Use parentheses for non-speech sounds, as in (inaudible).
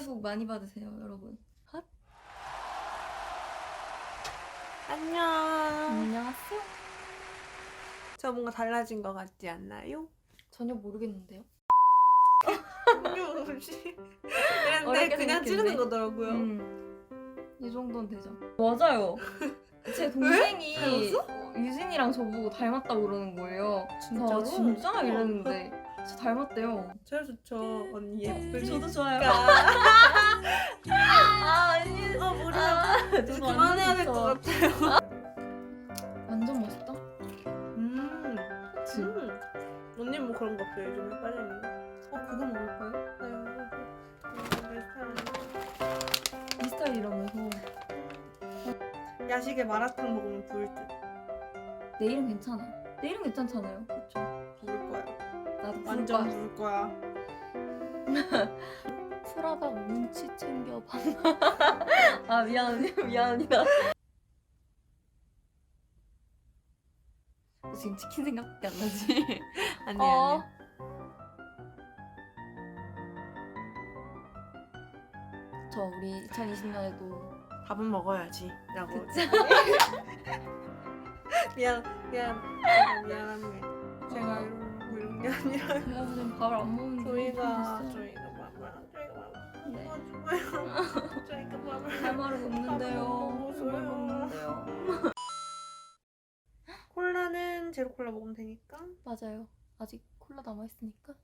새해 복 많이 받으세요, 여러분. 핫. 안녕. 안녕하세요. 저 뭔가 달라진 것 같지 않나요? 전혀 모르겠는데요. 그런데 어렵게 그냥 생겼겠네. 찌르는 거더라고요. 음, 이 정도는 되죠. 맞아요. 제 동생이 닮았어? 유진이랑 저보고 닮았다고 그러는 거예요. 진짜로? 아, 진짜 이랬는데 진짜 닮았대요. 제일 좋죠 언니 예쁘니까. 저도 좋아요. 아, 아, 아니. 어 머리 아, 이제 저도 그만해야 될 것. 같아요. 완전 멋있다. 음. 그치? 음. 언니 뭐 그런 거 없어요 요즘에 거? 어, 그거 먹을까요? 네, 내 스타일은. 이 스타일이라면서. 야식에 마라탕 먹으면 부을 듯. 내일은 괜찮아. 내일은 괜찮잖아요. 그쵸? 완전 부를 거야. (laughs) 프라다 뭉치 챙겨봐. (laughs) 아, 미안, 미안합니다. 지금 치킨 생각밖에 안 나지? (laughs) 아니 어. 아니. 저 우리 2020년에도 밥은 먹어야지. 라고. 미안 미안 미안합니다. 밥을 안 먹는 게 저희가 됐어요. 저희가 밥을 저희가 밥을 네. 먹어줘요. 저희가 밥을 할 말은 먹어줘요. 없는데요. 콜라는 제로 콜라 먹으면 되니까 맞아요. 아직 콜라 남아 있으니까.